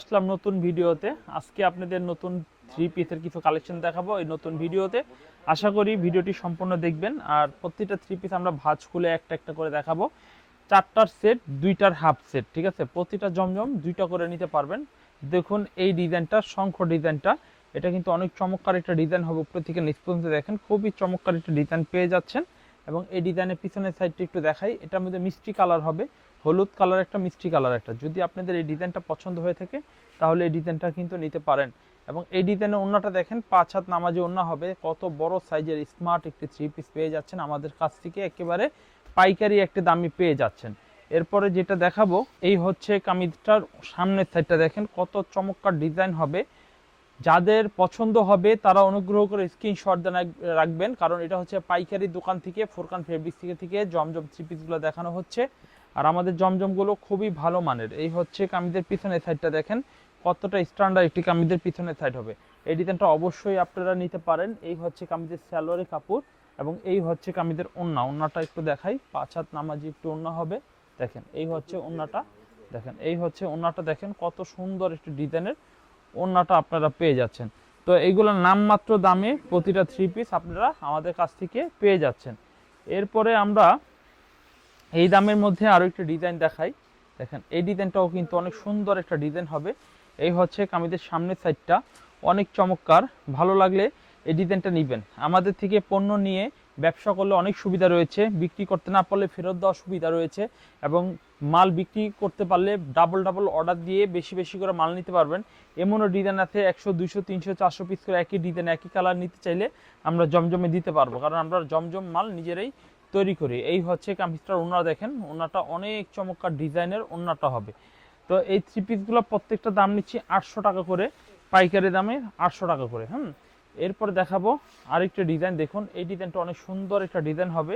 আসলাম নতুন ভিডিওতে। আজকে আপনাদের নতুন থ্রি পিসের কিছু কালেকশন দেখাবো এই নতুন ভিডিওতে। আশা করি ভিডিওটি সম্পূর্ণ দেখবেন। আর প্রত্যেকটা থ্রি পিস আমরা ভাঁজ খুলে একটা একটা করে দেখাবো। চারটার সেট দুইটার হাফ সেট ঠিক আছে? প্রতিটা জমজম দুইটা করে নিতে পারবেন। দেখুন এই ডিজাইনটা শঙ্খ ডিজাইনটা এটা কিন্তু অনেক চমৎকার একটা ডিজাইন হবে উপর থেকে নিচ দেখেন। খুবই চমৎকার একটা ডিজাইন পেয়ে যাচ্ছেন। এবং এই ডিজাইনের পিছনের সাইডটা একটু দেখাই। এটার মধ্যে মিষ্টি কালার হবে। হলুদ কালার একটা, মিষ্টি কালার একটা। যদি আপনাদের এই ডিজাইনটা পছন্দ হয়ে থাকে, তাহলে এই ডিজাইনটা কিন্তু নিতে পারেন। এবং এই ডিজাইনের ওন্নাটা দেখেন, পাঁচ হাত নামাজে ওন্না হবে। কত বড় সাইজের স্মার্ট একটি থ্রি পিস পেয়ে যাচ্ছেন। আমাদের কাছ থেকে একেবারে পাইকারি একটি দামি পেয়ে যাচ্ছেন। এরপরে যেটা দেখাবো, এই হচ্ছে কামিজটার সামনের সাইডটা দেখেন, কত চমৎকার ডিজাইন হবে। যাদের পছন্দ হবে, তারা অনুগ্রহ করে স্ক্রিনশট দেন রাখবেন। কারণ এটা হচ্ছে পাইকারি দোকান থেকে ফোরকান ফেব্রিক্স থেকে থেকে জমজম থ্রি পিসগুলো দেখানো হচ্ছে। আর আমাদের জমজমগুলো খুবই ভালো মানের। এই হচ্ছে কামিজের পিছনের সাইডটা দেখেন, কতটা স্ট্যান্ডার্ড একটি কামিজের পিছনের সাইড হবে। এই ডিজাইনটা অবশ্যই আপনারা নিতে পারেন। এই হচ্ছে কামিজের স্যালোয়ারি কাপড় এবং এই হচ্ছে কামিজের ওন্না। ওন্নাটা একটু দেখাই, পাঁচ হাত নামাজি একটু ওন্না হবে। দেখেন, এই হচ্ছে ওন্নাটা। দেখেন, এই হচ্ছে ওন্নাটা দেখেন, কত সুন্দর একটি ডিজাইনের ওন্নাটা আপনারা পেয়ে যাচ্ছেন। তো এইগুলোর নামমাত্র দামে প্রতিটা থ্রি পিস আপনারা আমাদের কাছ থেকে পেয়ে যাচ্ছেন। এরপরে আমরা এই দামের মধ্যে আরও একটা ডিজাইন দেখাই। দেখেন, এই ডিজাইনটাও কিন্তু অনেক সুন্দর একটা ডিজাইন হবে। এই হচ্ছে কামিজের সামনের সাইডটা। অনেক চমৎকার, ভালো লাগলে এই ডিজাইনটা নেবেন। আমাদের থেকে পণ্য নিয়ে ব্যবসা করলে অনেক সুবিধা রয়েছে। বিক্রি করতে না পারলে ফেরত দেওয়ার সুবিধা রয়েছে এবং মাল বিক্রি করতে পারলে ডাবল ডাবল অর্ডার দিয়ে বেশি বেশি করে মাল নিতে পারবেন। এমনও ডিজাইন আছে, একশো দুইশো তিনশো, চারশো পিস করে একই ডিজাইন, একই কালার নিতে চাইলে আমরা জমজমে দিতে পারব। কারণ আমরা জমজম মাল নিজেরাই তৈরি করি। এই হচ্ছে কামিজটার ওনারা দেখেন ওনাটা অনেক চমৎকার ডিজাইনের ওনাটা হবে। তো এই থ্রি পিসগুলো প্রত্যেকটা দাম নিচ্ছি আটশো টাকা করে, পাইকারি দামে আটশো টাকা করে, হুম? এরপরে দেখাবো আরেকটা ডিজাইন দেখুন, এই ডিজাইনটা অনেক সুন্দর একটা ডিজাইন হবে।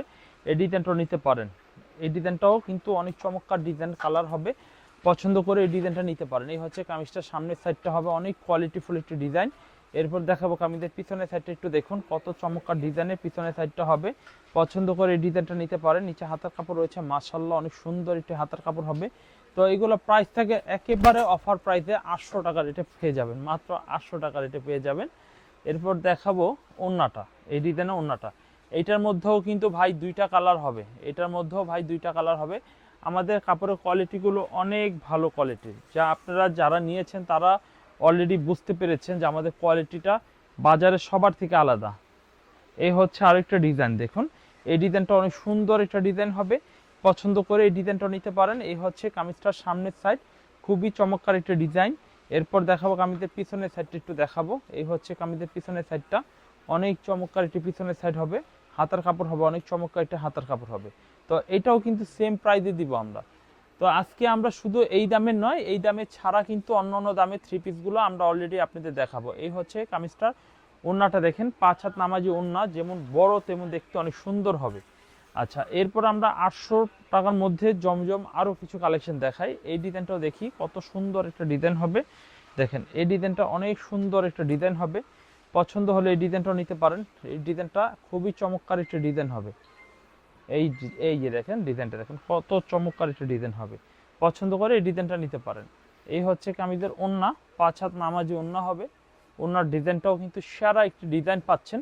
এই ডিজাইনটাও নিতে পারেন। এই ডিজাইনটাও কিন্তু অনেক চমৎকার ডিজাইন কালার হবে। পছন্দ করে এই ডিজাইনটা নিতে পারেন। এই হচ্ছে কামিজটার সামনের সাইডটা হবে, অনেক কোয়ালিটিফুল একটি ডিজাইন এরপর দেখাবো কামিজের পিছনের সাইডটা একটু দেখুন, কত চমৎকার ডিজাইনের পিছনের সাইডটা হবে। পছন্দ করে এই ডিজাইনটা নিতে পারেন। নিচে হাতার কাপড় রয়েছে মাশাল্লাহ অনেক সুন্দর একটি হাতার কাপড় হবে। তো এইগুলো প্রাইস থাকে একেবারে অফার প্রাইসে আটশো টাকার এটা পেয়ে যাবেন, মাত্র আটশো টাকার এটা পেয়ে যাবেন। এরপর দেখাবো ওন্নাটা এই ডিজাইনে ওন্নাটা এইটার মধ্যেও কিন্তু ভাই দুইটা কালার হবে। এটার মধ্যেও ভাই দুইটা কালার হবে। আমাদের কাপড়ের কোয়ালিটিগুলো অনেক ভালো কোয়ালিটির যা আপনারা যারা নিয়েছেন তারা অলরেডি বুঝতে পেরেছেন যে আমাদের কোয়ালিটিটা বাজারে সবার থেকে আলাদা। এই হচ্ছে আরেকটা ডিজাইন দেখুন। এই ডিজাইনটা অনেক সুন্দর একটা ডিজাইন হবে। পছন্দ করে এই ডিজাইনটা নিতে পারেন। এই হচ্ছে কামিজটার সামনের সাইড খুবই চমৎকার একটা ডিজাইন এরপর দেখাবো কামিজের পিছনের সাইডটা একটু দেখাবো। এই হচ্ছে কামিজের পিছনের সাইডটা অনেক চমৎকার একটি পিছনের সাইড হবে। হাতার কাপড় হবে, অনেক চমৎকার একটা হাতার কাপড় হবে। তো এটাও কিন্তু সেম প্রাইসে দিব আমরা। তো আজকে আমরা শুধু এই দামের নয়, এই দামে ছাড়া কিন্তু অন্য অন্য দামের থ্রি পিসগুলো আমরা অলরেডি আপনাদের দেখাবো। এই হচ্ছে কামিজটার ওন্নাটা দেখেন, পাঁচ হাত নামাজি ওন্না, যেমন বড় তেমন দেখতে অনেক সুন্দর হবে। আচ্ছা এরপর আমরা আটশো টাকার মধ্যে জমজম আরও কিছু কালেকশন দেখাই। এই ডিজাইনটাও দেখি, কত সুন্দর একটা ডিজাইন হবে। দেখেন, এই ডিজাইনটা অনেক সুন্দর একটা ডিজাইন হবে। পছন্দ হলে এই ডিজাইনটাও নিতে পারেন। এই ডিজাইনটা খুবই চমৎকার একটা ডিজাইন হবে। এই এই যে দেখেন ডিজাইনটা দেখেন, কত চমৎকার একটা ডিজাইন হবে। পছন্দ করে এই ডিজাইনটা নিতে পারেন। এই হচ্ছে কামিজের ওন্না, পাঁচ হাত নামাজি ওন্না হবে। ওনার ডিজাইনটাও কিন্তু সেরা একটি ডিজাইন পাচ্ছেন।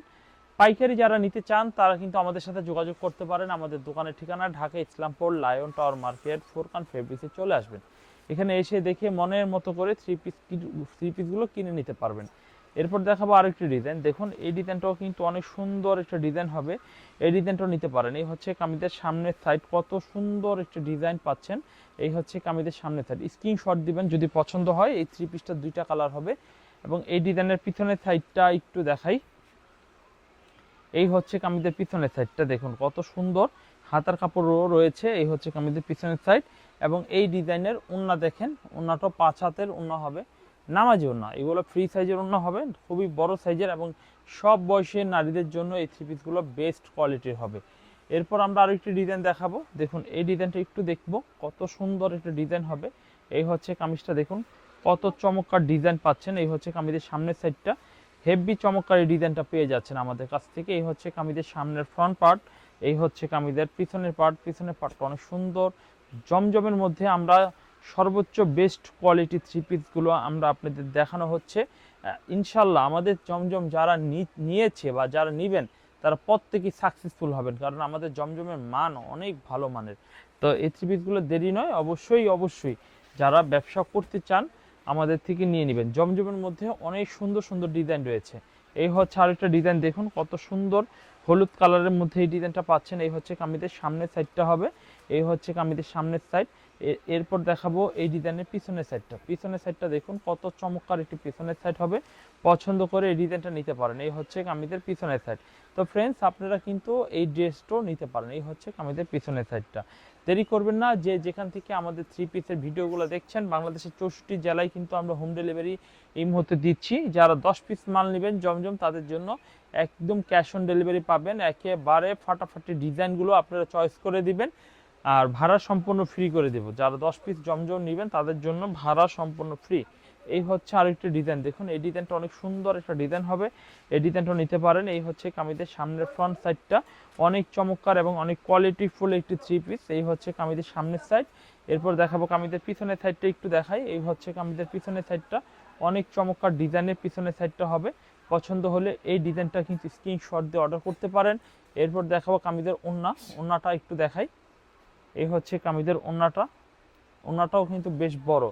পাইকারি যারা নিতে চান, তারা কিন্তু আমাদের সাথে যোগাযোগ করতে পারেন। আমাদের দোকানের ঠিকানা Dhaka Islampur, Lion Tower Market, Forkan ফেব্রিক্সে চলে আসবেন। এখানে এসে দেখে মনের মতো করে থ্রি পিস থ্রি পিসগুলো কিনে নিতে পারবেন। এরপর দেখাবো আরেকটি ডিজাইন দেখুন, এই ডিজাইনটাও কিন্তু অনেক সুন্দর একটা ডিজাইন হবে। এই ডিজাইনটাও নিতে পারেন। এই হচ্ছে কামিজের সামনের সাইড কত সুন্দর একটা ডিজাইন পাচ্ছেন। এই হচ্ছে কামিজের সামনের সাইড স্ক্রিনশট দিবেন যদি পছন্দ হয়। এই থ্রি পিসটা দুইটা কালার হবে। এবং এই ডিজাইনের পিছনের সাইডটা একটু দেখাই। এই হচ্ছে কামিজের পিছনের সাইডটা দেখুন, কত সুন্দর হাতার কাপড়ও রয়েছে। এই হচ্ছে কামিজের পিছনের সাইড এবং এই ডিজাইনের উন্না দেখেন। উন্নাটা পাঁচ হাতের উন্না হবে। নামাজি উন্না এগুলো ফ্রি সাইজের উন্না হবে, খুবই বড় সাইজের এবং সব বয়সের নারীদের জন্য এই থ্রি পিসগুলো বেস্ট কোয়ালিটির হবে। এরপর আমরা আরও একটি ডিজাইন দেখাবো। দেখুন, এই ডিজাইনটা একটু দেখব, কত সুন্দর একটা ডিজাইন হবে। এই হচ্ছে কামিজটা, দেখুন, কত চমৎকার ডিজাইন পাচ্ছেন। এই হচ্ছে কামিজের সামনের সাইডটা হেভি চমৎকার এই ডিজাইনটা পেয়ে যাচ্ছেন আমাদের কাছ থেকে। এই হচ্ছে কামিজের সামনের ফ্রন্ট পার্ট এই হচ্ছে কামিজের পিছনের পার্ট পিছনের পার্টটা অনেক সুন্দর, জমজমের মধ্যে আমরা সর্বোচ্চ বেস্ট কোয়ালিটি থ্রি পিসগুলো আমরা আপনাদের দেখানো হচ্ছে। ইনশাল্লাহ আমাদের জমজম যারা নিয়েছে বা যারা নেবেন, তারা প্রত্যেকেই সাকসেসফুল হবেন, কারণ আমাদের জমজমের মান অনেক ভালো মানের। তো এই থ্রি পিসগুলো দেরি নয়, অবশ্যই অবশ্যই যারা ব্যবসা করতে চান, আমাদের থেকে নিয়ে নেবেন। জমজমের মধ্যে অনেক সুন্দর সুন্দর ডিজাইন রয়েছে। এই হচ্ছে আরেকটা ডিজাইন দেখুন কত সুন্দর। হলুদ কালারের মধ্যে এই ডিজাইনটা পাচ্ছেন। এই হচ্ছে কামিদের সামনের সাইডটা হবে। এই হচ্ছে কামিদের সামনের সাইড এরপর দেখাবো এই ডিজাইনের পিছনের সাইডটা পিছনের সাইডটা দেখুন, কত চমৎকার একটি পিছনের সাইড হবে। পছন্দ করে এই ডিজাইনটা নিতে পারেন। এই হচ্ছে কামিদের পিছনের সাইড তো ফ্রেন্ডস আপনারা কিন্তু এই ড্রেসটাও নিতে পারেন। এই হচ্ছে কামিদের পিছনের সাইডটা দেরি করবেন না যে যেখান থেকে আমাদের থ্রি পিসের ভিডিওগুলো দেখছেন, বাংলাদেশের চৌষট্টি জেলায় কিন্তু আমরা হোম ডেলিভারি এই মুহূর্তে দিচ্ছি। যারা দশ পিস মাল নেবেন জমজম, তাদের জন্য একদম ক্যাশ অন ডেলিভারি পাবেন। একেবারে ফাটাফাটি ডিজাইনগুলো আপনারা চয়েস করে দিবেন। আর ভাড়া সম্পূর্ণ ফ্রি করে দেবো। যারা দশ পিস জমজম নেবেন, তাদের জন্য ভাড়া সম্পূর্ণ ফ্রি এই হচ্ছে আরেকটি ডিজাইন দেখুন, এই ডিজাইনটা অনেক সুন্দর একটা ডিজাইন হবে। এই ডিজাইনটা নিতে পারেন। এই হচ্ছে কামিদের সামনের ফ্রন্ট সাইডটা অনেক চমৎকার এবং অনেক কোয়ালিটিফুল একটি থ্রি পিস এই হচ্ছে কামিদের সামনের সাইড এরপর দেখাবো কামিদের পিছনের সাইডটা একটু দেখাই। এই হচ্ছে কামিদের পিছনের সাইডটা অনেক চমৎকার ডিজাইনের পিছনের সাইডটা হবে। পছন্দ হলে এই ডিজাইনটা কিন্তু স্ক্রিনশট দিয়ে অর্ডার করতে পারেন। এরপর দেখাবো কামিদের ওন্না। ওন্নাটা একটু দেখাই। এই হচ্ছে কামিদের ওন্নাটা। ওন্নাটাও কিন্তু বেশ বড়।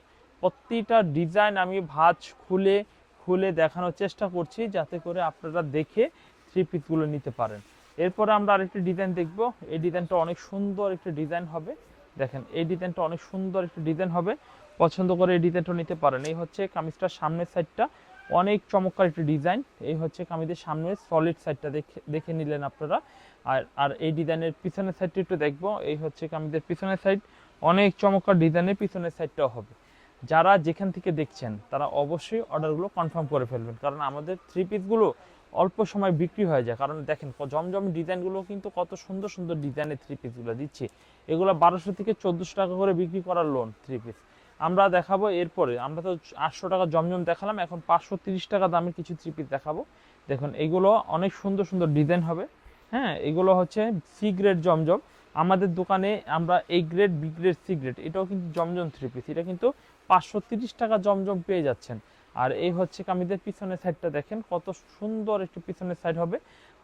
প্রতিটা ডিজাইন আমি ভাজ খুলে খুলে দেখানোর চেষ্টা করছি যাতে করে আপনারা দেখে থ্রি পিসগুলো নিতে পারেন। এরপরে আমরা আরেকটি ডিজাইন দেখব। এই ডিজাইনটা অনেক সুন্দর একটি ডিজাইন হবে। দেখেন, এই ডিজাইনটা অনেক সুন্দর একটি ডিজাইন হবে। পছন্দ করে এই ডিজাইনটা নিতে পারেন। এই হচ্ছে কামিজটার সামনের সাইডটা। অনেক চমৎকার একটি ডিজাইন। এই হচ্ছে কামিজের সামনের সলিড সাইডটা দেখে দেখে নিলেন আপনারা। আর আর এই ডিজাইনের পিছনের সাইডটা একটু দেখব। এই হচ্ছে কামিজের পিছনের সাইড অনেক চমৎকার ডিজাইনের পিছনের সাইডটাও হবে। যারা যেখান থেকে দেখছেন, তারা অবশ্যই অর্ডারগুলো কনফার্ম করে ফেলবেন। কারণ আমাদের থ্রি পিসগুলো অল্প সময় বিক্রি হয়ে যায়। কারণ দেখেন, জমজম ডিজাইনগুলো কিন্তু কত সুন্দর সুন্দর ডিজাইনের থ্রি পিসগুলো দিচ্ছি। এগুলো বারোশো থেকে চোদ্দোশো টাকা করে বিক্রি করার লোন থ্রি পিস আমরা দেখাবো এরপরে, আমরা তো আটশো টাকা জমজম দেখালাম, এখন পাঁচশো তিরিশ টাকা দামের কিছু থ্রি পিস দেখাবো। দেখুন, এগুলো অনেক সুন্দর সুন্দর ডিজাইন হবে। হ্যাঁ এগুলো হচ্ছে সি গ্রেড জমজম। আমাদের দোকানে আমরা A grade B grade C grade এটাও কিন্তু জমজম থ্রি পিস এটা কিন্তু পাঁচশো তিরিশ টাকা জমজম পেয়ে যাচ্ছেন। আর এই হচ্ছে কামিদের পিছনের সাইডটা দেখেন, কত সুন্দর একটি পিছনের সাইড হবে।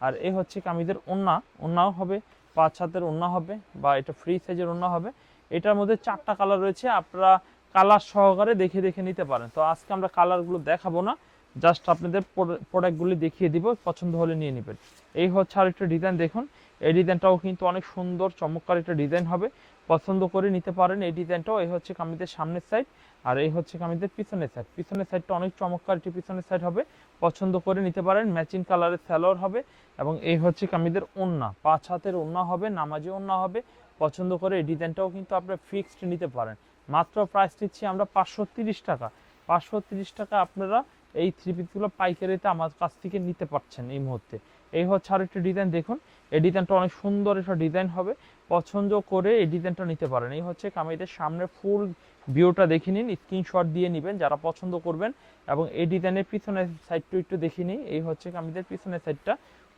আর এই হচ্ছে কামিদের ওন্না, ওন্নাও হবে, পাঁচ হাতের ওন্না হবে বা এটা ফ্রি সাইজের ওন্না হবে। এটার মধ্যে চারটা কালার রয়েছে, আপনারা কালার সহকারে দেখে দেখে নিতে পারেন। তো আজকে আমরা কালারগুলো দেখাবো না। জাস্ট আপনাদের প্রোডাক্টগুলি দেখিয়ে দিব, পছন্দ হলে নিয়ে নেবেন। এই হচ্ছে আরেকটা ডিজাইন দেখুন। এই ডিজাইনটাও কিন্তু অনেক সুন্দর, চমৎকার একটা ডিজাইন হবে। পছন্দ করে নিতে পারেন এই ডিজাইনটাও এই হচ্ছে কামিদের সামনের সাইড আর এই হচ্ছে কামিদের পিছনের সাইড পিছনের সাইডটা অনেক চমৎকার একটি পিছনের সাইড হবে। পছন্দ করে নিতে পারেন ম্যাচিং কালারের স্যালোয়ার হবে, এবং এই হচ্ছে কামিদের ওন্না। পাঁচ হাতের ওন্না হবে, নামাজি ওন্না হবে। পছন্দ করে এই ডিজাইনটাও কিন্তু আপনারা ফিক্সড নিতে পারেন। মাত্র প্রাইস দিচ্ছি আমরা পাঁচশো টাকা। পাঁচশো টাকা আপনারা এই থ্রি পিসগুলো পাইকারিতে আমার কাছ থেকে নিতে পারছেন এই মুহূর্তে। এই হচ্ছে আর একটা ডিজাইন দেখুন। এই ডিজাইনটা অনেক সুন্দর একটা ডিজাইন হবে। পছন্দ করে এই ডিজাইনটা নিতে পারেন। এই হচ্ছে কামিদের সামনে ফুল ভিউটা দেখে নিন স্ক্রিনশট দিয়ে নেবেন যারা পছন্দ করবেন। এবং এই ডিজাইনের পিছনের সাইডটা একটু দেখে নিই। এই হচ্ছে কামিদের পিছনের সাইডটা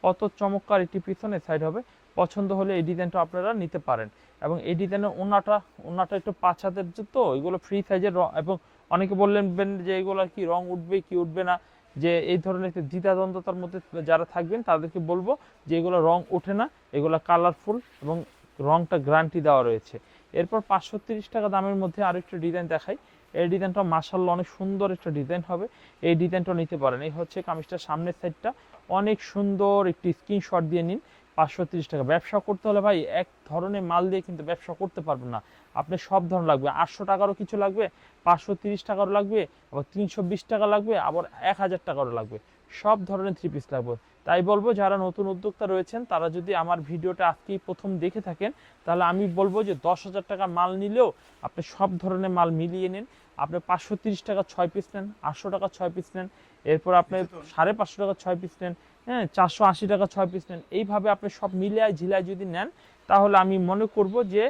কত চমৎকার একটি পিছনের সাইড হবে। পছন্দ হলে এই ডিজাইনটা আপনারা নিতে পারেন। এবং এই ডিজাইনের ওনাটা ওনাটা একটু পাঁচ হাতের তো এগুলো ফ্রি সাইজের এবং অনেকে বললেন যে এগুলো কি রং উঠবে, কি উঠবে না, যে এই ধরনের একটু দ্বিধাদ্বন্দ্বতার মধ্যে যারা থাকবেন, তাদেরকে বলব যে এগুলো রং ওঠে না, এগুলো কালারফুল এবং রংটা গ্রান্টি দেওয়া রয়েছে। এরপর পাঁচশো টাকা দামের মধ্যে আরেকটা ডিজাইন দেখাই। এই ডিজাইনটা মাসাল্লাহ অনেক সুন্দর একটা ডিজাইন হবে। এই ডিজাইনটা নিতে পারেন। এই হচ্ছে কামিজটার সামনের সাইডটা অনেক সুন্দর একটি স্ক্রিনশট দিয়ে নিন। পাঁচশো তিরিশ টাকা। ব্যবসা করতে হলে ভাই এক ধরনের মাল দিয়ে কিন্তু ব্যবসা করতে পারবেন না। আপনি সব ধরনের লাগবে। আটশো টাকারও কিছু লাগবে, পাঁচশো তিরিশ টাকারও লাগবে, আবার তিনশো বিশ টাকা লাগবে, আবার এক হাজার টাকারও লাগবে। সব ধরনের থ্রি পিস লাগবে। তাই বলব, যারা নতুন উদ্যোক্তা রয়েছেন, তারা যদি আমার ভিডিওটা আজকেই প্রথম দেখে থাকেন, তাহলে আমি বলব যে দশ হাজার টাকা মাল নিলেও আপনি সব ধরনের মাল মিলিয়ে নিন। আপনি পাঁচশো তিরিশ টাকা ছয় পিস নেন, আটশো টাকা ছয় পিস নেন এরপর আপনি সাড়ে পাঁচশো টাকা ছয় পিস নেন হ্যাঁ চারশো আশি টাকা ছয় পিস নেন এইভাবে আপনি সব মিলিয়ে ঝিলায় যদি নেন তাহলে আমি মনে করব যে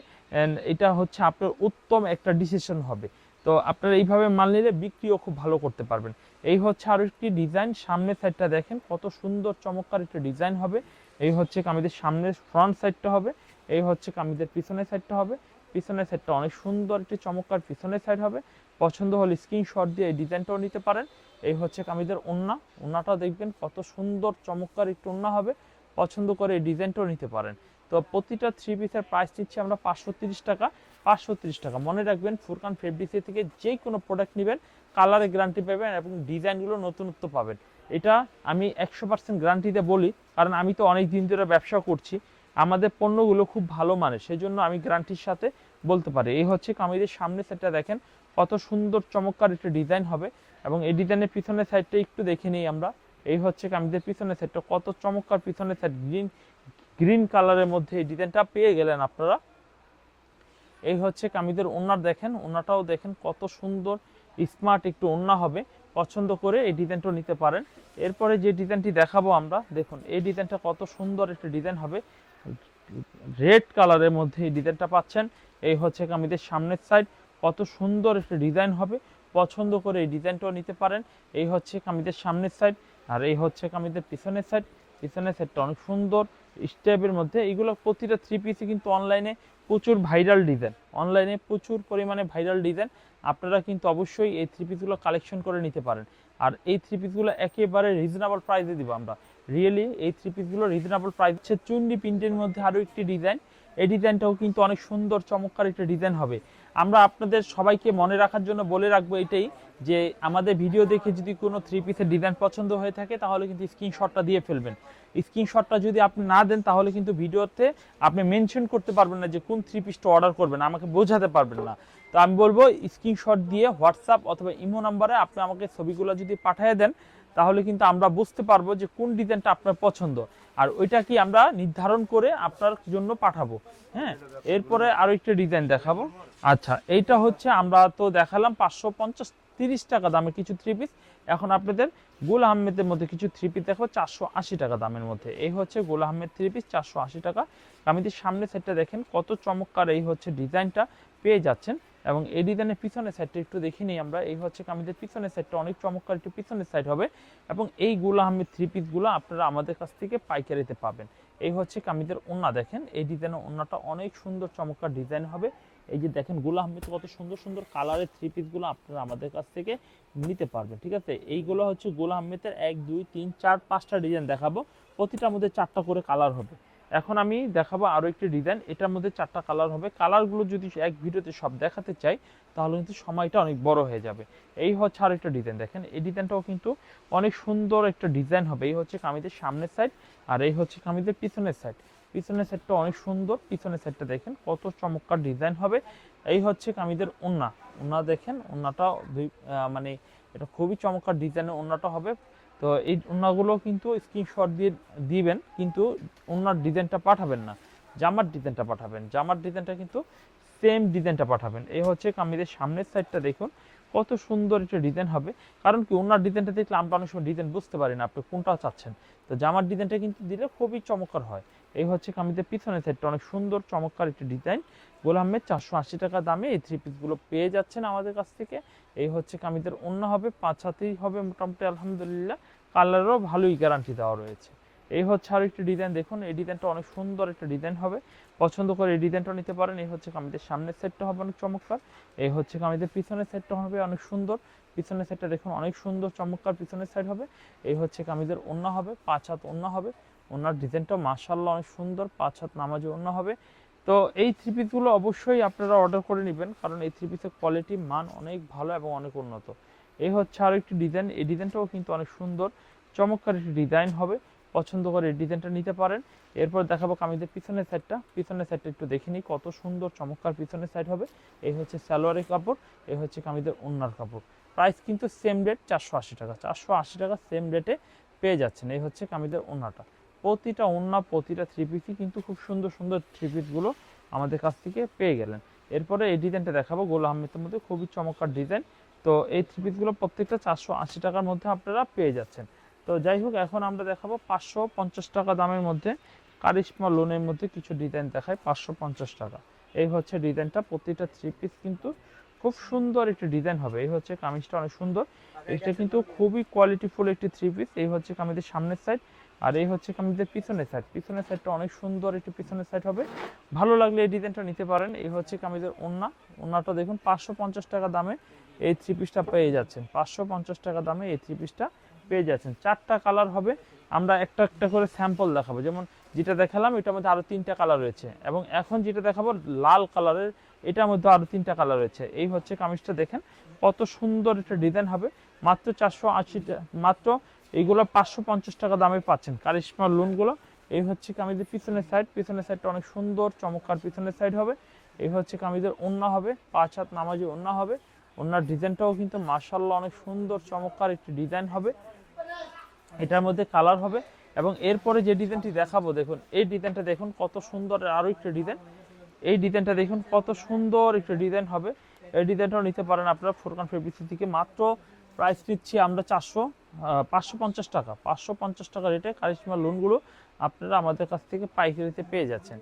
এটা হচ্ছে আপনার উত্তম একটা ডিসিশন হবে। তো আপনারা এইভাবে মাল নিলে বিক্রিও খুব ভালো করতে পারবেন। এই হচ্ছে আরও একটি ডিজাইন সামনের সাইডটা দেখেন কত সুন্দর চমৎকার একটা ডিজাইন হবে। এই হচ্ছে কামিদের সামনের ফ্রন্ট সাইডটা হবে এই হচ্ছে কামিদের পিছনের সাইডটা হবে। পিছনের সাইডটা অনেক সুন্দর একটি চমৎকার পিছনের সাইড হবে। পছন্দ হলে স্ক্রিনশট দিয়ে এই ডিজাইনটাও নিতে পারেন। এই হচ্ছে কামিজের ওন্না। ওন্নাটা দেখবেন কত সুন্দর, চমৎকার একটু ওন্না হবে। পছন্দ করে এই ডিজাইনটাও নিতে পারেন। তো প্রতিটা থ্রি পিসের প্রাইস দিচ্ছি আমরা পাঁচশো টাকা। পাঁচশো টাকা। মনে রাখবেন ফুরকান ফেব্রিক্সি থেকে যে কোনো প্রোডাক্ট নেবেন কালারে গ্যারান্টি পাবেন এবং ডিজাইনগুলো নতুনত্ব পাবেন। এটা আমি একশো পার্সেন্ট গ্যারান্টিতে বলি, কারণ আমি তো অনেক দিন ধরে ব্যবসা করছি। আমাদের পণ্যগুলো খুব ভালো মানে সেই জন্য আমি গ্যারান্টির সাথে বলতে পারি। এই হচ্ছে কামিজের সামনে সেটটা দেখেন কত সুন্দর চমৎকার একটা ডিজাইন হবে এবং এই ডিজাইনের পিছনের সাইডটা একটু দেখে নিই আমরা। এই হচ্ছে কামিজের পিছনের সাইডটা কত চমৎকার পিছনের সাইড গ্রিন গ্রিন কালারের মধ্যে এই ডিজাইনটা পেয়ে গেলেন আপনারা। এই হচ্ছে কামিজের ওনার দেখেন ওনাটাও দেখেন কত সুন্দর স্মার্ট একটু ওন্না হবে। পছন্দ করে এই ডিজাইনটা নিতে পারেন। এরপরে যে ডিজাইনটি দেখাবো আমরা, দেখুন, এই ডিজাইনটা কত সুন্দর একটা ডিজাইন হবে। রেড কালারের মধ্যে এই ডিজাইনটা পাচ্ছেন। এই হচ্ছে কামিজের সামনের সাইড কত সুন্দর একটা ডিজাইন হবে। পছন্দ করে এই ডিজাইনটাও নিতে পারেন। এই হচ্ছে কামিজের সামনের সাইড আর এই হচ্ছে কামিজের পিছনের সাইড পিছনের সাইডটা অনেক সুন্দর স্টেপের মধ্যে। এইগুলো প্রতিটা থ্রি পিসে কিন্তু অনলাইনে প্রচুর ভাইরাল ডিজাইন অনলাইনে প্রচুর পরিমাণে ভাইরাল ডিজাইন আপনারা কিন্তু অবশ্যই এই থ্রি পিসগুলো কালেকশন করে নিতে পারেন। আর এই থ্রি পিসগুলো একেবারে রিজনেবল প্রাইসে দিব আমরা। রিয়েলি এই থ্রি পিসগুলো রিজনেবল প্রাইস হচ্ছে চুন্ডি প্রিন্টের মধ্যে আরও একটি ডিজাইন এই ডিজাইনটাও কিন্তু অনেক সুন্দর, চমৎকার একটা ডিজাইন হবে। আমরা আপনাদের সবাইকে মনে রাখার জন্য বলে রাখব এটাই যে, আমাদের ভিডিও দেখে যদি কোনো থ্রি পিসের ডিজাইন পছন্দ হয়ে থাকে, তাহলে কিন্তু স্ক্রিনশটটা দিয়ে ফেলবেন। স্ক্রিনশটটা যদি আপনি না দেন, তাহলে কিন্তু ভিডিওতে আপনি মেনশন করতে পারবেন না যে, কোন থ্রি পিসটা অর্ডার করবেন। আমাকে বোঝাতে পারবেন না। তো আমি বলব স্ক্রিনশট দিয়ে হোয়াটসঅ্যাপ অথবা ইমো নাম্বারে আপনি আমাকে ছবিগুলো যদি পাঠিয়ে দেন, তাহলে কিন্তু আমরা বুঝতে পারব যে কোন ডিজাইনটা আপনার পছন্দ। আর ওইটা কি আমরা নির্ধারণ করে আপনার জন্য পাঠাবো। হ্যাঁ? এরপরে আরও একটা ডিজাইন দেখাবো। আচ্ছা এইটা হচ্ছে আমরা তো দেখালাম পাঁচশো পঞ্চাশ তিরিশ টাকা দামে কিছু থ্রি পিস এখন আপনাদের গোল আহমেদের মধ্যে কিছু থ্রি পিস দেখো, চারশো আশি টাকা দামের মধ্যে। এই হচ্ছে গোল আহমেদ থ্রি পিস চারশো আশি টাকা। কামিজের সামনে সেটটা দেখেন, কত চমৎকার এই হচ্ছে ডিজাইনটা পেয়ে যাচ্ছেন। এবং এই ডিজাইনের পিছনের সাইডটা একটু দেখে নিই আমরা। এই হচ্ছে কামিজের পিছনের সাইডটা অনেক চমৎকার একটু পিছনের সাইড হবে এবং এই গুল আহমেদ থ্রি পিসগুলো আপনারা আমাদের কাছ থেকে পাইকারিতে পাবেন। এই হচ্ছে কামিজের ওন্না দেখেন, এই ডিজাইনের ওন্নাটা অনেক সুন্দর চমৎকার ডিজাইন হবে। এই যে দেখেন গুল আহমেদ কত সুন্দর সুন্দর কালারের থ্রি পিসগুলো আপনারা আমাদের কাছ থেকে নিতে পারবেন, ঠিক আছে? এইগুলো হচ্ছে গোল আহমেদের এক, দুই, তিন, চার, পাঁচটা ডিজাইন দেখাবো। প্রতিটার মধ্যে চারটা করে কালার হবে। এখন আমি দেখাবো আরও একটি ডিজাইন এটার মধ্যে চারটা কালার হবে। কালারগুলো যদি এক ভিডিওতে সব দেখাতে চাই তাহলে কিন্তু সময়টা অনেক বড় হয়ে যাবে। এই হচ্ছে আর একটা ডিজাইন দেখেন। এই ডিজাইনটাও কিন্তু অনেক সুন্দর একটা ডিজাইন হবে। এই হচ্ছে কামিজের সামনের সাইড আর এই হচ্ছে কামিজের পিছনের সাইড পিছনের সাইডটা অনেক সুন্দর। পিছনের সাইডটা দেখেন, কত চমৎকার ডিজাইন হবে। এই হচ্ছে কামিজের ওন্না ওন্না দেখেন ওন্নাটা মানে এটা খুবই চমৎকার ডিজাইনের ওন্নাটা হবে। তো এই ওনাগুলো কিন্তু স্ক্রিনশট দিয়ে দিবেন, কিন্তু ওনার ডিজাইনটা পাঠাবেন না। জামার ডিজাইনটা পাঠাবেন। জামার ডিজাইনটা কিন্তু সেম ডিজাইনটা পাঠাবেন। এই হচ্ছে কামিজের সামনের সাইডটা দেখুন, কত সুন্দর একটা ডিজাইন হবে। কারণ কি, ওনার ডিজাইনটা দেখলে আমরা অনেক সময় ডিজাইন বুঝতে পারি না আপনি কোনটা চাচ্ছেন। তো জামার ডিজাইনটা কিন্তু দিলে খুবই চমৎকার হয়। এই হচ্ছে কামিজের পিছনের সাইডটা অনেক সুন্দর, চমৎকার একটি ডিজাইন। গোল আহমেদ চারশো আশি টাকা দামে এই থ্রি পিসগুলো পেয়ে যাচ্ছেন আমাদের কাছ থেকে। এই হচ্ছে কামিজের অন্য হবে, পাঁচ হাতেই হবে মোটামুটি, আলহামদুলিল্লাহ। কালারও ভালোই গ্যারান্টি দেওয়া রয়েছে। এই হচ্ছে আর একটি ডিজাইন, দেখুন, এই ডিজাইনটা অনেক সুন্দর একটা ডিজাইন হবে। পছন্দ করে এই ডিজাইনটা নিতে পারেন। এই হচ্ছে কামিজের সামনের সেটটা হবে অনেক চমৎকার। এই হচ্ছে কামিজের পিছনের সেটটা হবে অনেক সুন্দর। পিছনের সেটটা দেখুন, অনেক সুন্দর, চমৎকার পিছনের সাইড হবে। এই হচ্ছে কামিজের অন্য হবে, পাঁচ হাত অন্য হবে। ওনার ডিজাইনটা মাশাল্লাহ অনেক সুন্দর, পাঁচ হাত নামাজে অন্য হবে। তো এই থ্রি পিসগুলো অবশ্যই আপনারা অর্ডার করে নেবেন, কারণ এই থ্রি পিসের কোয়ালিটি মান অনেক ভালো এবং অনেক উন্নত। এই হচ্ছে আর একটি ডিজাইন এই ডিজাইনটাও কিন্তু অনেক সুন্দর। চমৎকার একটি ডিজাইন হবে, পছন্দ করে এই ডিজাইনটা নিতে পারেন। এরপর দেখাবো কামিজের পিছনের সাইডটা পিছনের সাইডটা একটু দেখে নিই, কত সুন্দর, চমৎকার পিছনের সাইড হবে। এই হচ্ছে সালোয়ারের কাপড় এই হচ্ছে কামিজের ওন্নার কাপড়। প্রাইস কিন্তু সেম রেট চারশো আশি টাকা, চারশো আশি টাকা সেম রেটে পেয়ে যাচ্ছেন, এই হচ্ছে কামিজের ওন্নাটা। প্রতিটা ওন্না প্রতিটা থ্রি পিসই কিন্তু খুব সুন্দর সুন্দর থ্রি পিসগুলো আমাদের কাছ থেকে পেয়ে গেলেন। এরপরে এই ডিজাইনটা দেখাবো গোল আহমেদের মধ্যে খুবই চমৎকার ডিজাইন। তো এই থ্রি পিসগুলো প্রত্যেকটা চারশো আশি টাকার মধ্যে আপনারা পেয়ে যাচ্ছেন। তো যাই হোক এখন আমরা দেখাবো পাঁচশো পঞ্চাশ টাকা দামের মধ্যে কারিশমা লোনের মধ্যে কিছু ডিজাইন দেখায় পাঁচশো পঞ্চাশ টাকা। এই হচ্ছে ডিজাইনটা প্রতিটা থ্রি পিস কিন্তু খুব সুন্দর একটি ডিজাইন হবে। এই হচ্ছে কামিজটা অনেক সুন্দর। এটা কিন্তু খুবই কোয়ালিটিফুল একটি থ্রি পিস এই হচ্ছে কামিজের সামনের সাইড আর এই হচ্ছে কামিজের পিছনের সাইড পিছনের সাইডটা অনেক সুন্দর একটি পিছনের সাইড হবে। ভালো লাগলে এই ডিজাইনটা নিতে পারেন। এই হচ্ছে কামিজের ওন্না ওন্নাটা দেখুন, পাঁচশো পঞ্চাশ টাকা দামে এই থ্রি পিসটা পেয়ে যাচ্ছেন। পাঁচশো পঞ্চাশ টাকা দামে এই থ্রি পিসটা পেয়ে যাচ্ছেন। চারটা কালার হবে। আমরা একটা একটা করে স্যাম্পল দেখাবো। যেমন যেটা দেখালাম, এটার মধ্যে আরও তিনটা কালার রয়েছে। এবং এখন যেটা দেখাবো, লাল কালারের এটার মধ্যে আরও তিনটা কালার রয়েছে। এই হচ্ছে কামিজটা দেখেন, কত সুন্দর একটা ডিজাইন হবে। মাত্র চারশো আশি মাত্র এইগুলো পাঁচশো পঞ্চাশ টাকা দামে পাচ্ছেন। কারিশমা লোনগুলো এই হচ্ছে কামিজের পিছনের সাইড পিছনের সাইডটা অনেক সুন্দর, চমৎকার পিছনের সাইড হবে। এই হচ্ছে কামিজের ওন্না হবে। পাঁচ হাত নামাজি ওন্না হবে। ওনার ডিজাইনটাও কিন্তু মার্শাল্লাহ অনেক সুন্দর, চমৎকার একটি ডিজাইন হবে। এটার মধ্যে কালার হবে। এবং এরপরে যে ডিজাইনটি দেখাবো, দেখুন, এই ডিজাইনটা দেখুন, কত সুন্দর আরও একটি ডিজাইন। এই ডিজাইনটা দেখুন, কত সুন্দর একটি ডিজাইন হবে। এই ডিজাইনটাও নিতে পারেন আপনারা ফোরকান ফেব্রিক্স থেকে মাত্র প্রাইস নিচ্ছি আমরা চারশো। পাঁচশো পঞ্চাশ টাকা। পাঁচশো পঞ্চাশ টাকা রেটে কারিশমা লোনগুলো আপনারা আমাদের কাছ থেকে পাইকারিতে পেয়ে যাচ্ছেন।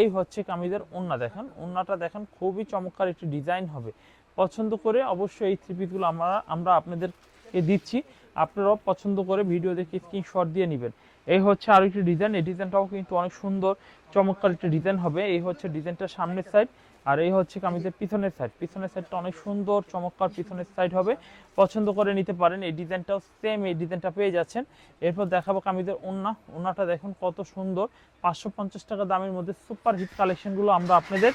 এই হচ্ছে কামিজের ওন্না দেখেন। ওন্নাটা দেখেন, খুবই চমৎকার একটি ডিজাইন হবে। পছন্দ করে অবশ্যই এই থ্রি পিসগুলো আমরা আমরা আপনাদেরকে দিচ্ছি। আপনারাও পছন্দ করে ভিডিও দেখে স্ক্রিনশট দিয়ে নেবেন। এই হচ্ছে আরও একটি ডিজাইন এই ডিজাইনটাও কিন্তু অনেক সুন্দর, চমৎকার একটি ডিজাইন হবে। এই হচ্ছে ডিজাইনটা সামনের সাইড আর এই হচ্ছে কামিজের পিছনের সাইড পিছনের সাইডটা অনেক সুন্দর, চমৎকার পিছনের সাইড হবে। পছন্দ করে নিতে পারেন। এই ডিজাইনটাও সেম এই ডিজাইনটা পেয়ে যাচ্ছেন। এরপর দেখাবো কামিজের ওন্না ওন্নাটা দেখুন কত সুন্দর। পাঁচশো পঞ্চাশ টাকা দামের মধ্যে সুপার হিট কালেকশনগুলো আমরা আপনাদের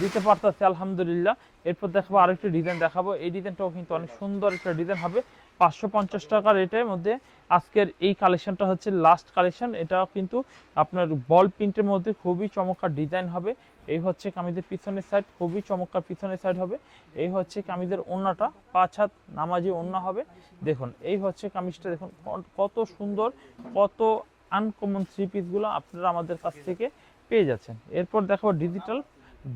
দিতে পারতেছি, আলহামদুলিল্লাহ। এরপর দেখাবো আরেকটি ডিজাইন দেখাবো। এই ডিজাইনটাও কিন্তু অনেক সুন্দর একটা ডিজাইন হবে। পাঁচশো পঞ্চাশ টাকা রেটের মধ্যে আজকের এই কালেকশনটা হচ্ছে লাস্ট কালেকশন। এটা কিন্তু আপনার বল প্রিন্টের মধ্যে খুবই চমৎকার ডিজাইন হবে। এই হচ্ছে কামিজের পিছনের সাইড খুবই চমৎকার পিছনের সাইড হবে। এই হচ্ছে কামিজের ওন্নাটা, পাঁচ হাত নামাজি ওন্না হবে। দেখুন, এই হচ্ছে কামিজটা, দেখুন কত সুন্দর, কত আনকমন থ্রি পিসগুলো আপনারা আমাদের কাছ থেকে পেয়ে যাচ্ছেন। এরপর দেখাবো ডিজিটাল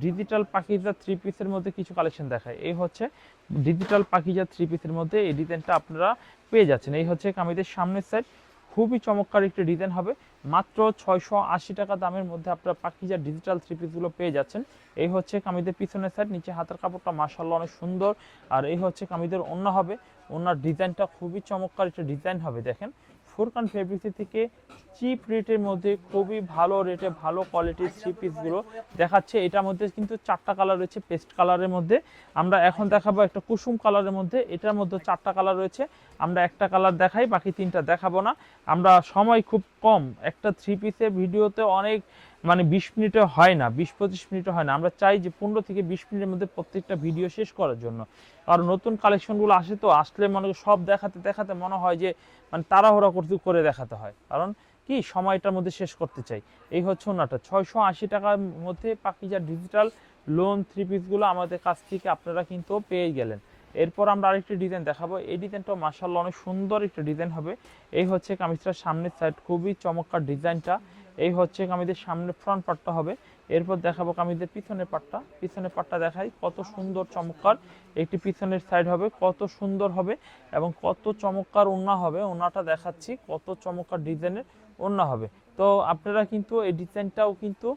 ডিজিটাল পাকিজা থ্রি পিসের মধ্যে কিছু কালেকশন দেখায়। এই হচ্ছে ডিজিটাল পাকিজা থ্রি পিসের মধ্যে এই ডিজাইনটা আপনারা পেয়ে যাচ্ছেন। এই হচ্ছে কামিজের সামনের সাইড খুবই চমৎকার একটি ডিজাইন হবে। মাত্র ছয়শো আশি টাকা দামের মধ্যে আপনারা পাকিজা ডিজিটাল থ্রি পিসগুলো পেয়ে যাচ্ছেন। এই হচ্ছে কামিদের পিছনের সাইড নিচে হাতের কাপড়টা মাসাল্লাহ অনেক সুন্দর। আর এই হচ্ছে কামিদের অন্য হবে। ওনার ডিজাইনটা খুবই চমৎকার একটা ডিজাইন হবে, দেখেন। ফোরকান ফেব্রিক্সের থেকে চিপ রেটের মধ্যে খুবই ভালো রেটে ভালো কোয়ালিটির থ্রি পিসগুলো দেখাচ্ছে। এটার মধ্যে কিন্তু চারটা কালার রয়েছে পেস্ট কালারের মধ্যে। আমরা এখন দেখাবো একটা কুসুম কালারের মধ্যে। এটার মধ্যে চারটা কালার রয়েছে। আমরা একটা কালার দেখাই, বাকি তিনটা দেখাবো না। আমরা সময় খুব কম। একটা থ্রি পিসের ভিডিওতে অনেক মানে বিশ মিনিটে হয় না, বিশ পঁচিশ মিনিটে হয় না। আমরা চাই যে পনেরো থেকে বিশ মিনিটের মধ্যে প্রত্যেকটা ভিডিও শেষ করার জন্য। কারণ নতুন কালেকশনগুলো আসে তো, আসলে মনে সব দেখাতে দেখাতে মনে হয় যে মানে তাড়াহুড়া করতে, করে দেখাতে হয়। কারণ কি? সময়টার মধ্যে শেষ করতে চাই। এই হচ্ছে ওনাটা ছয়শো আশি টাকার মধ্যে পাকিজা ডিজিটাল লোন থ্রি পিসগুলো আমাদের কাছ থেকে আপনারা কিন্তু পেয়ে গেলেন। এরপর আমরা আরেকটি ডিজাইন দেখাবো। এই ডিজাইনটাও মার্শাল্লাহ অনেক সুন্দর একটা ডিজাইন হবে। এই হচ্ছে কামিজটার সামনের সাইড খুবই চমৎকার ডিজাইনটা এই হচ্ছে কামিজের সামনে ফ্রন্ট পার্টটা হবে। এরপর দেখাবো কামিজের পিছনের পার্টটা পিছনের পার্টটা দেখাই কত সুন্দর চমৎকার। একটি পিছনের সাইড হবে, কত সুন্দর হবে এবং কত চমৎকার ওন্না হবে। ওন্নাটা দেখাচ্ছি, কত চমৎকার ডিজাইনের ওন্না হবে। তো আপনারা কিন্তু এই ডিজাইনটাও কিন্তু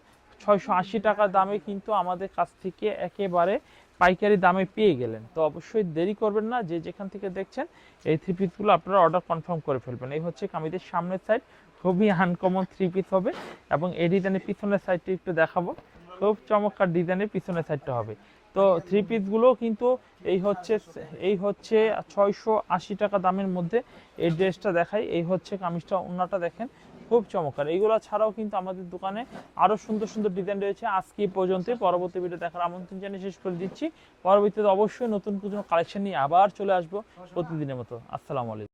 ছয়শো আশি টাকা দামে কিন্তু আমাদের কাছ থেকে একেবারে পাইকারি দামে পেয়ে গেলেন। তো অবশ্যই দেরি করবেন না, যে যেখান থেকে দেখছেন, এই থ্রি পিসগুলো আপনারা অর্ডার কনফার্ম করে ফেলবেন। এই হচ্ছে কামিজের সামনের সাইড খুবই আনকমন থ্রি পিস হবে এবং এই ডিজাইনের পিছনের সাইডটা একটু দেখাবো। খুব চমৎকার ডিজাইনের পিছনের সাইডটা হবে। তো থ্রি পিসগুলো কিন্তু এই হচ্ছে এই হচ্ছে ছয়শো আশি টাকা দামের মধ্যে এই ড্রেসটা দেখাই। এই হচ্ছে কামিজটা ওনাটা দেখেন খুব চমৎকার। এইগুলো ছাড়াও কিন্তু আমাদের দোকানে আরও সুন্দর সুন্দর ডিজাইন রয়েছে। আজকে পর্যন্ত পরবর্তী ভিডিও দেখার আমন্ত্রণ জানিয়ে শেষ করে দিচ্ছি। পরবর্তীতে অবশ্যই নতুন কোনো কালেকশন নিয়ে আবার চলে আসব প্রতিদিনের মতো। আসসালামু আলাইকুম।